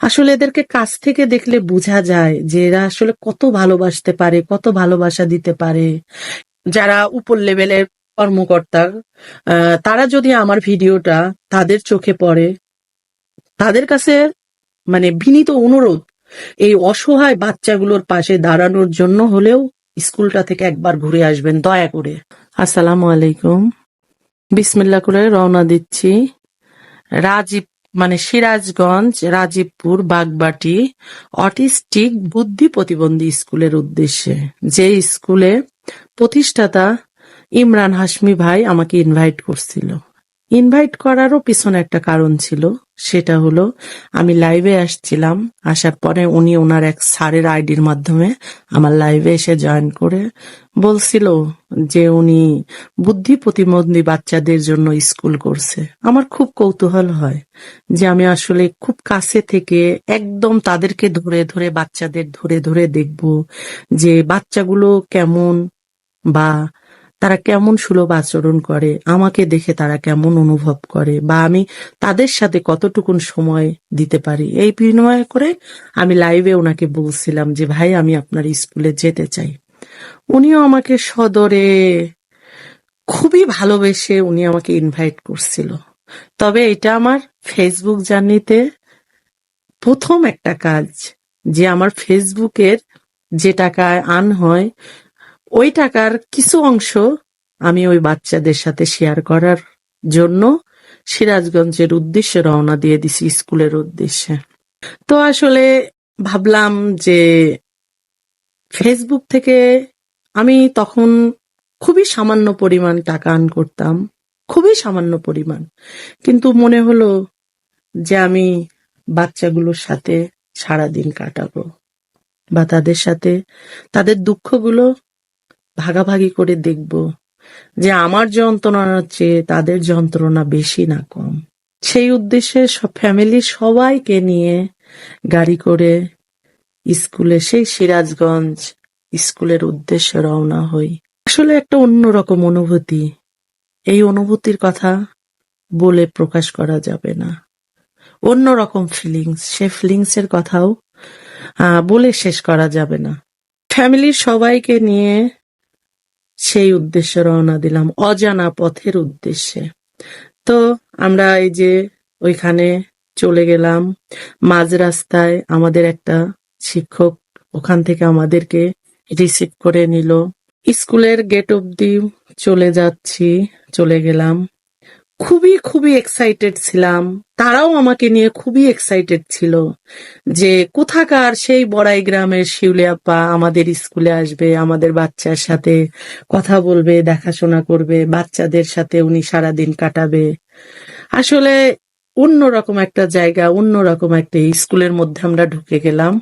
আসলে এদেরকে কাছ থেকে দেখলে বোঝা যায় যে এরা আসলে কত ভালোবাসতে পারে কত ভালোবাসা দিতে পারে। যারা উপর লেভেলের কর্মকর্তা আহ, তারা যদি আমার ভিডিওটা তাদের চোখে পড়ে তাদের কাছে মানে বিনীত অনুরোধ এই অসহায় বাচ্চাগুলোর পাশে দাঁড়ানোর জন্য হলেও স্কুলটা থেকে একবার ঘুরে আসবেন দয়া করে। আসসালামু আলাইকুম। বিসমিল্লা করে রওনা দিচ্ছি। রাজীব মানে সিরাজগঞ্জ, রাজীবপুর, বাগবাটি, অটিস্টিক বুদ্ধি প্রতিবন্ধী স্কুলের উদ্দেশ্যে। যে স্কুলে প্রতিষ্ঠাতা ইমরান হাসমি ভাই আমাকে ইনভাইট করছিল। ইনভাইট করারও পিছনে একটা কারণ ছিল। সেটা হলো, আমি লাইভে আসছিলাম, আসার পরে উনি ওনার এক স্যারের আইডির মাধ্যমে আমার লাইভে এসে জয়েন করে বলছিল যে উনি বুদ্ধি প্রতিবন্ধী বাচ্চাদের জন্য স্কুল করছে। আমার খুব কৌতূহল হয় যে আমি আসলে খুব কাছে থেকে একদম তাদেরকে ধরে ধরে, বাচ্চাদের ধরে ধরে দেখব যে বাচ্চাগুলো কেমন বা তারা কেমন সুলভ আচরণ করে, আমাকে দেখে তারা কেমন অনুভব করে, বা আমি তাদের সাথে কতটুকুন সময় দিতে পারি। এই বিনিময় করে আমি লাইভে ওনাকে বলছিলাম যে, ভাই, আমি আপনার স্কুলে যেতে চাই। উনিও আমাকে সদরে খুবই ভালোবেসে উনি আমাকে ইনভাইট করছিল। তবে এটা আমার ফেসবুক জার্নিতে প্রথম একটা কাজ, যে আমার ফেসবুকের যে টাকায় আন হয় ওই টাকার কিছু অংশ আমি ওই বাচ্চাদের সাথে শেয়ার করার জন্য সিরাজগঞ্জের উদ্দেশ্যে রওনা দিয়ে দিছি স্কুলের উদ্দেশ্যে। তো আসলে ভাবলাম যে ফেসবুক থেকে আমি তখন খুবই সামান্য পরিমাণ টাকা আন করতাম, খুবই সামান্য পরিমাণ। কিন্তু মনে হলো যে আমি বাচ্চাগুলোর সাথে সারাদিন কাটাবো বা তাদের সাথে, তাদের দুঃখগুলো ভাগাভাগি করে দেখব যে আমার যন্ত্রণার চেয়ে তাদের যন্ত্রণা বেশি না কম। সেই উদ্দেশ্যে সব ফ্যামিলির সবাইকে নিয়ে গাড়ি করে স্কুলে, সেই সিরাজগঞ্জ স্কুলের উদ্দেশ্যে রওনা হই। আসলে একটা অন্যরকম অনুভূতি। এই অনুভূতির কথা বলে প্রকাশ করা যাবে না। অন্যরকম ফিলিংস সে ফিলিংস এর কথাও বলে শেষ করা যাবে না। ফ্যামিলির সবাইকে নিয়ে সেই উদ্দেশ্যে রওনা দিলাম, অজানা পথের উদ্দেশ্যে। তো আমরা এই যে ওইখানে চলে গেলাম মাঝ রাস্তায় আমাদের একটা শিক্ষক ওখান থেকে আমাদেরকে রিসিভ করে নিল। স্কুলের গেট অব্দি চলে যাচ্ছি, চলে গেলাম। খুবই খুবই এক্সাইটেড ছিলাম। তারাও আমাকে নিয়ে খুবই এক্সাইটেড ছিল যে কোথাকার সেই বড়াই গ্রামের শিউলি আপা আমাদের স্কুলে আসবে, আমাদের বাচ্চার সাথে কথা বলবে, দেখাশোনা করবে, বাচ্চাদের সাথে উনি সারাদিন কাটাবে। আসলে অন্যরকম একটা জায়গা, অন্যরকম একটা স্কুলের মধ্যে আমরা ঢুকে গেলাম।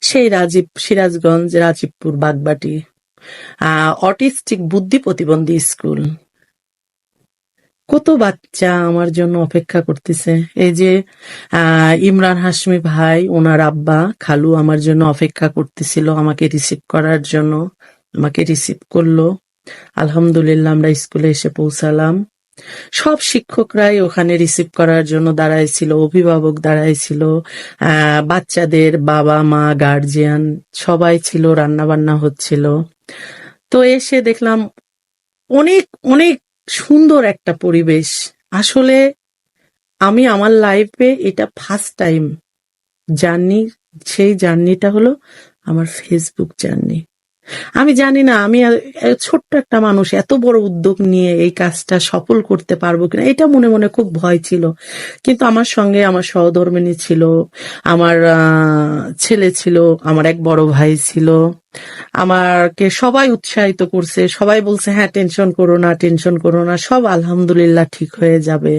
সেই রাজীব, সিরাজগঞ্জ, রাজীবপুর, বাগবাটি, আহ, অটিস্টিক বুদ্ধি প্রতিবন্ধী স্কুল। কত বাচ্চা আমার জন্য অপেক্ষা করতেছে। এই যে ইমরান হাসমি ভাই, ওনার আব্বা খালু আমার জন্য অপেক্ষা করতেছিল আমাকে রিসিভ করার জন্য, আমাকে রিসিভ করল। আলহামদুলিল্লাহ আমরা স্কুলে এসে পৌঁছালাম। সব শিক্ষকরাই ওখানে রিসিভ করার জন্য দাঁড়াইছিল, অভিভাবক দাঁড়াইছিল বাচ্চাদের বাবা মা গার্জিয়ান সবাই ছিল রান্না বান্না হচ্ছিল। তো এসে দেখলাম অনেক অনেক সুন্দর একটা পরিবেশ। আসলে আমি আমার লাইফে এটা ফার্স্ট টাইম জার্নি সেই জার্নিটা হলো আমার ফেসবুক জার্নি আমি জানি না, আমি ছোট্ট একটা মানুষ, এত বড় উদ্যোগ নিয়ে এই কাজটা সফল করতে পারব কিনা, এটা মনে মনে খুব ভয় ছিল। কিন্তু আমার সঙ্গে আমার সহধর্মিনী ছিল, আমার ছেলে ছিল, আমার এক বড় ভাই ছিল। আমাকে সবাই উৎসাহিত করছে, সবাই বলছে হ্যাঁ টেনশন করো না, টেনশন করো না, সব আলহামদুলিল্লাহ ঠিক হয়ে যাবে।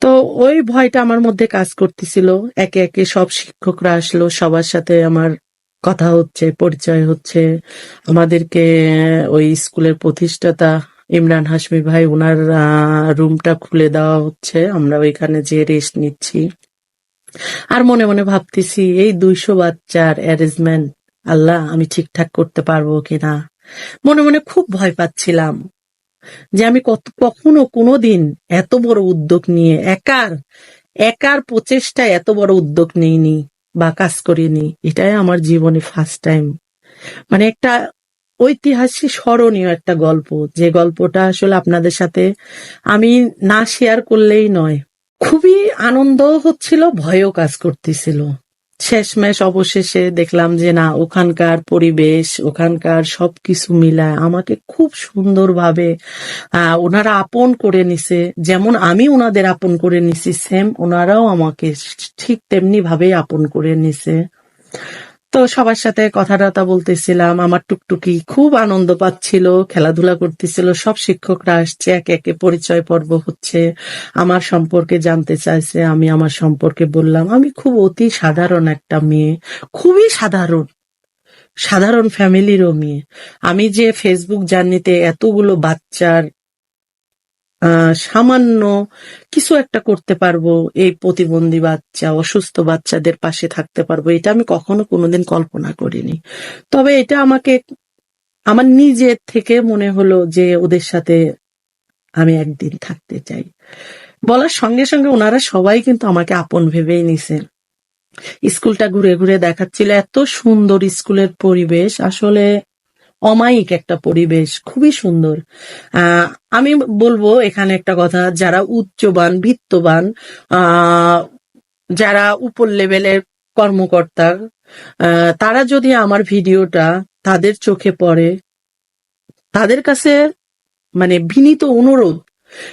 তো ওই ভয়টা আমার মধ্যে কাজ করতেছিল। একে একে সব শিক্ষকরা আসলো, সবার সাথে আমার কথা হচ্ছে, পরিচয় হচ্ছে। আমাদেরকে ওই স্কুলের প্রতিষ্ঠাতা ইমরান হাসমি ভাই ওনার রুমটা খুলে দেওয়া হচ্ছে। আমরা ওইখানে যে রেস্ট নিচ্ছি। আর মনে মনে ভাবতেছি, এই দুইশো বাচ্চার অ্যারেঞ্জমেন্ট আল্লাহ, আমি ঠিকঠাক করতে পারব কিনা? মনে মনে খুব ভয় পাচ্ছিলাম যে আমি কত, কখনো কোনোদিন এত বড় উদ্যোগ নিয়ে একার একার প্রচেষ্টায় এত বড় উদ্যোগ নেইনি। বা কাজ করিনি, এটাই আমার জীবনে ফার্স্ট টাইম মানে একটা ঐতিহাসিক স্মরণীয় একটা গল্প, যে গল্পটা আসলে আপনাদের সাথে আমি না শেয়ার করলেই নয়। খুবই আনন্দ হচ্ছিল, ভয়ও কাজ করতেছিল। শেষমেশ অবশেষে দেখলাম যে না, ওখানকার পরিবেশ, ওখানকার সবকিছু মিলায় আমাকে খুব সুন্দরভাবে ওনারা আপন করে নিছে। যেমন আমি ওনাদের আপন করে নিছি সেম ওনারাও আমাকে ঠিক তেমনি ভাবেই আপন করে নিছে। তো সবার সাথে কথা টথা বলতেছিলাম, আমার টুকটুকি খুব আনন্দ পাচ্ছিল, খেলাধুলা করতেছিল, সব শিক্ষকরা আসছে, একে একে পরিচয় পর্ব হচ্ছে, আমার সম্পর্কে জানতে চাইছে, আমি আমার সম্পর্কে বললাম। আমি খুব অতি সাধারণ একটা মেয়ে, খুবই সাধারণ সাধারণ ফ্যামিলিরও মেয়ে। আমি যে ফেসবুক জার্নিতে এতগুলো বাচ্চার সামান্য কিছু একটা করতে পারব, এই প্রতিবন্ধী বাচ্চা, অসুস্থ বাচ্চাদের পাশে থাকতে পারব, এটা আমি কখনো কোনোদিন কল্পনা করিনি। তবে এটা আমাকে, আমার নিজের থেকে মনে হলো যে ওদের সাথে আমি একদিন থাকতে চাই। বলার সঙ্গে সঙ্গে ওনারা সবাই কিন্তু আমাকে আপন ভেবেই নিছে স্কুলটা ঘুরে ঘুরে দেখাচ্ছিল, এত সুন্দর স্কুলের পরিবেশ। আসলে অমায়িক একটা পরিবেশ খুবই সুন্দর। আমি বলব এখানে একটা কথা যারা উচ্চবান বিত্তবান আহ, যারা উপর লেভেলের কর্মকর্তা আহ, তারা যদি আমার ভিডিওটা তাদের চোখে পড়ে তাদের কাছে মানে বিনীত অনুরোধ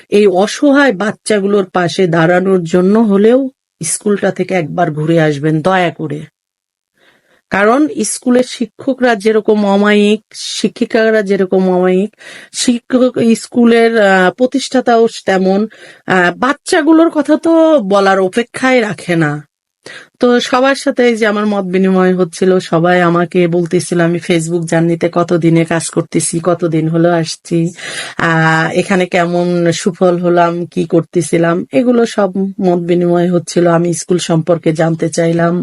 এই অসহায় বাচ্চাগুলোর পাশে দাঁড়ানোর জন্য হলেও স্কুলটা থেকে একবার ঘুরে আসবেন দয়া করে। কারণ স্কুলের শিক্ষকরা যেরকম অমায়িক, শিক্ষিকারা যেরকম অমায়িক, শিক্ষক স্কুলের প্রতিষ্ঠাতাও তেমন বাচ্চাগুলোর কথা তো বলার অপেক্ষায় রাখে না। তো সবার সাথে এই যে আমার মত বিনিময় হচ্ছিল, সবাই আমাকে বলতেছিল, আমি ফেসবুক জার্নিতে কতদিনে কাজ করতেছি, কতদিন হলো আসছি এখানে কেমন সুফল হলাম, কি করতেছিলাম? এগুলো সব মত বিনিময় হচ্ছিল। আমি স্কুল সম্পর্কে জানতে চাইলাম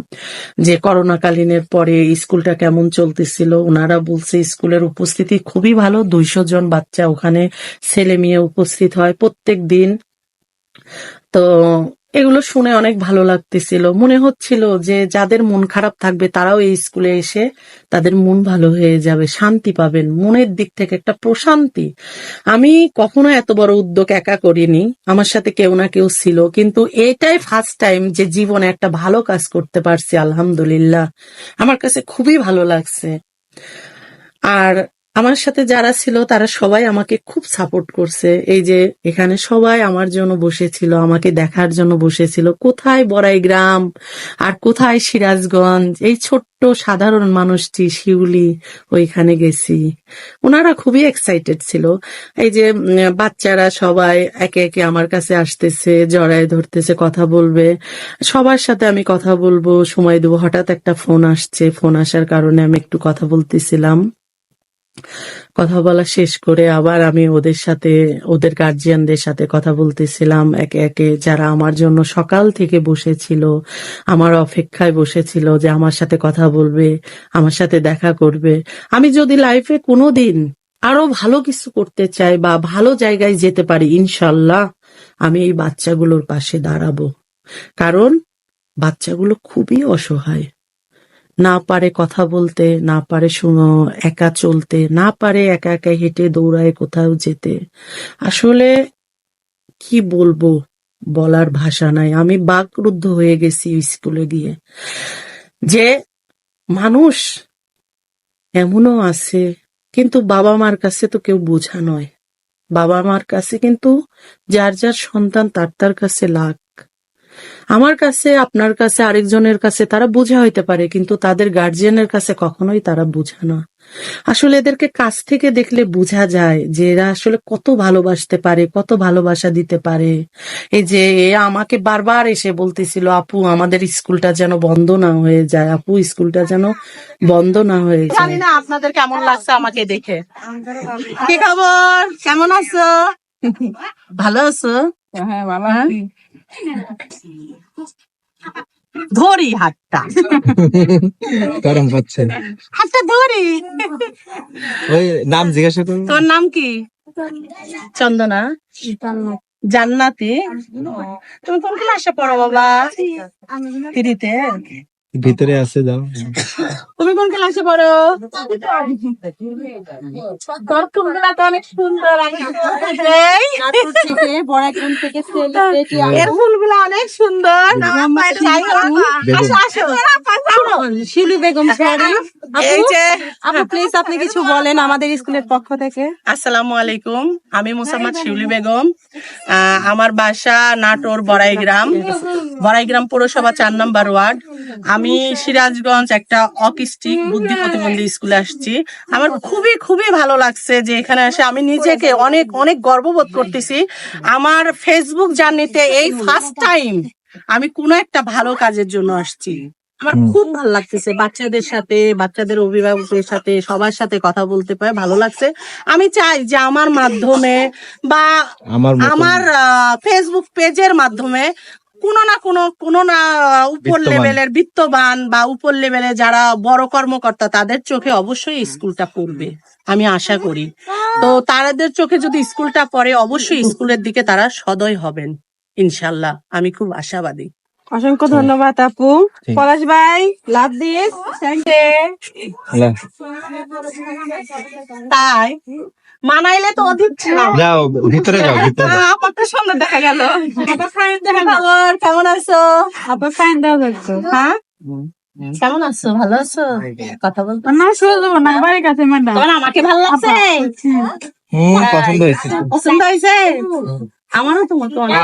যে করোনাকালীনের পরে স্কুলটা কেমন চলতেছিল। ওনারা বলছে, স্কুলের উপস্থিতি খুবই ভালো, দুইশো জন বাচ্চা ওখানে ছেলে মেয়ে উপস্থিত হয় প্রত্যেক দিন। তো এগুলো শুনে অনেক ভালো লাগতেছিল। মনে হচ্ছিল যে যাদের মন খারাপ থাকবে তারাও এই স্কুলে এসে তাদের মন ভালো হয়ে যাবে, শান্তি পাবেন, মনের দিক থেকে একটা প্রশান্তি। আমি কখনো এত বড় উদ্যোগ একা করিনি, আমার সাথে কেউ না কেউ ছিল, কিন্তু এটাই ফার্স্ট টাইম যে জীবনে একটা ভালো কাজ করতে পারছি, আলহামদুলিল্লাহ। আমার কাছে খুবই ভালো লাগছে। আর আমার সাথে যারা ছিল, তারা সবাই আমাকে খুব সাপোর্ট করছে। এই যে, এখানে সবাই আমার জন্য বসেছিল, আমাকে দেখার জন্য বসেছিল। কোথায় বড়াই গ্রাম? আর কোথায় সিরাজগঞ্জ? এই ছোট্ট সাধারণ মানুষটি, শিউলি, ওইখানে গেছি। ওনারা খুবই এক্সাইটেড ছিল। এই যে বাচ্চারা সবাই একে একে আমার কাছে আসতেছে, জড়ায় ধরতেছে, কথা বলবে। সবার সাথে আমি কথা বলব, সময় দেবো। হঠাৎ একটা ফোন আসছে। ফোন আসার কারণে আমি একটু কথা বলতেছিলাম। কথা বলা শেষ করে আবার আমি ওদের সাথে, ওদের গার্জিয়ানদের সাথে কথা বলতেছিলাম। একে একে যারা আমার জন্য সকাল থেকে বসেছিল, আমার অপেক্ষায় বসেছিল যে আমার সাথে কথা বলবে, আমার সাথে দেখা করবে। আমি যদি লাইফে কোনোদিন আরও ভালো কিছু করতে চাই বা ভালো জায়গায় যেতে পারি, ইনশাল্লাহ আমি এই বাচ্চাগুলোর পাশে দাঁড়াবো। কারণ বাচ্চাগুলো খুবই অসহায়। না পারে কথা বলতে, না পারে শুনো, একা চলতে, না পারে একা একা হেঁটে দৌড়ায় কোথাও যেতে। আসলে কি বলব? বলার ভাষা নাই। আমি বাকরুদ্ধ হয়ে গেছি স্কুলে গিয়ে। যে মানুষ এমনও আছে, কিন্তু বাবা মার কাছে তো কেউ বোঝা নয়। বাবা মার কাছে কিন্তু যার যার সন্তান তার তার কাছে লাখ। আমার কাছে, আপনার কাছে, আরেকজনের কাছে তারা বোঝা হইতে পারে, কিন্তু তাদের গার্জিয়ানের কাছে কখনোই তারা বোঝা না। আসলে এদেরকে কাছ থেকে দেখলে বোঝা যায় যে এরা আসলে কত ভালোবাসতে পারে, কত ভালোবাসা দিতে পারে। এই যে, এ আমাকে বারবার এসে বলতেছিল, আপু, আমাদের স্কুলটা যেন বন্ধ না হয়ে যায়। আপু, স্কুলটা যেন বন্ধ না হয়ে যায়। জানি না আপনাদের কেমন লাগছে আমাকে দেখে। কি খবর? কেমন আছো? ভালো আছো? হ্যাঁ ভালো আছি। ধরি হাতটা। গরম পাচ্ছে। হাতটা ধরি। ওই নাম জিজ্ঞাসা করুন। তোর নাম কি? চন্দনা। জান্নাতি। তুমি কোন ক্লাসে পড়ো বাবা? থ্রিতে ভিতরে আছে যাও তুমি কোন ক্লাসে পড়ো? তোর চুলগুলা তো অনেক সুন্দর আমি এই, এর ফুলগুলো অনেক সুন্দর। আসো, আসো। শিলু বেগম শাড়ি এই যে আপু প্লিজ আপনি কিছু বলেন আমাদের স্কুলের পক্ষ থেকে। আসসালামু আলাইকুম। আমি মোসাম্মদ শিউলি বেগম। আহ, আমার বাসা নাটোর বড়াইগ্রাম। বড়াইগ্রাম পৌরসভা চার নম্বর ওয়ার্ড। আমি সিরাজগঞ্জ একটা অকিস্টিক বুদ্ধি প্রতিবন্ধী স্কুলে আসছি। আমার খুবই খুবই ভালো লাগছে যে এখানে এসে আমি নিজেকে অনেক অনেক গর্ববোধ করতেছি। আমার ফেসবুক জার্নিতে এই ফার্স্ট টাইম আমি কোনো একটা ভালো কাজের জন্য আসছি। আমার খুব ভালো লাগতেছে বাচ্চাদের সাথে বাচ্চাদের অভিভাবকদের সাথে সবার সাথে কথা বলতে পারে ভালো লাগছে। আমি চাই যে আমার মাধ্যমে বা আমার ফেসবুক পেজের মাধ্যমে কোনো না কোনো কোনো না উপর লেভেলের বিত্তবান বা উপর লেভেলে যারা বড় কর্মকর্তা তাদের চোখে অবশ্যই স্কুলটা পড়বে আমি আশা করি। তো তাদের চোখে যদি স্কুলটা পড়ে অবশ্যই স্কুলের দিকে তারা সদয় হবেন ইনশাল্লাহ। আমি খুব আশাবাদী। অসংখ্য ধন্যবাদ আপু। পলাশ ভাই লাভ দিস। তাই মানাইলে তো অধিক ছিল। যাও ভিতরে যাও ভিতরে যাও। তো সুন্দর দেখা গেল। খবর? কেমন আছো? আপা ফাইন দাও দেখছ হ্যাঁ? কেমন আছো? ভালো আছো? কথা বলতো না শুরু দেবো না বাড়ির কাছে ম্যাডাম। তোমার আমাকে ভালো লাগছে? হুম। পছন্দ হয়েছে। পছন্দ হয়েছে? আমারও তোমাকে অনেক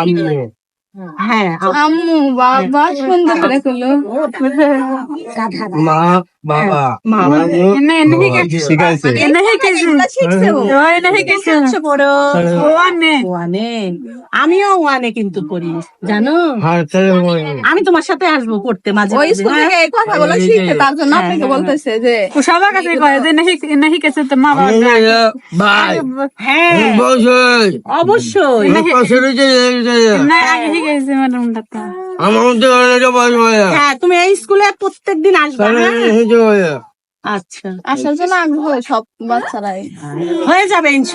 হ্যাঁ আম্মু বাবা সুন্দর করে করল মা বাবা। মা এনে এনে শিখেছে শিখাইছে। এনে শিখেছে? ও এনে শিখেছে পড়ো ও আনে। ওয়ানে আমিও ওয়ানে কিন্তু পড়ি জানো? আমি তোমার সাথে আসব করতে মাঝে ওই মাঝে, স্কুল হ্যাঁ? এই কথাগুলো শিখতে তার জন্য হ্যাঁ, আপনাকে হ্যাঁ, বলতেছে যে সবার কাছে কয় যে এনে শিখ- এনে তো মা বাবা ভাই হ্যাঁ। বসে। অবশ্যই। না আগে ম্যাডাম আমার মধ্যে হ্যাঁ তুমি এই স্কুলে প্রত্যেকদিন আসবে হ্যাঁ? আচ্ছা। আসার জন্য আগ্রহ সব বাচ্চারাই। হয়ে যাবে ইনশাল্লাহ।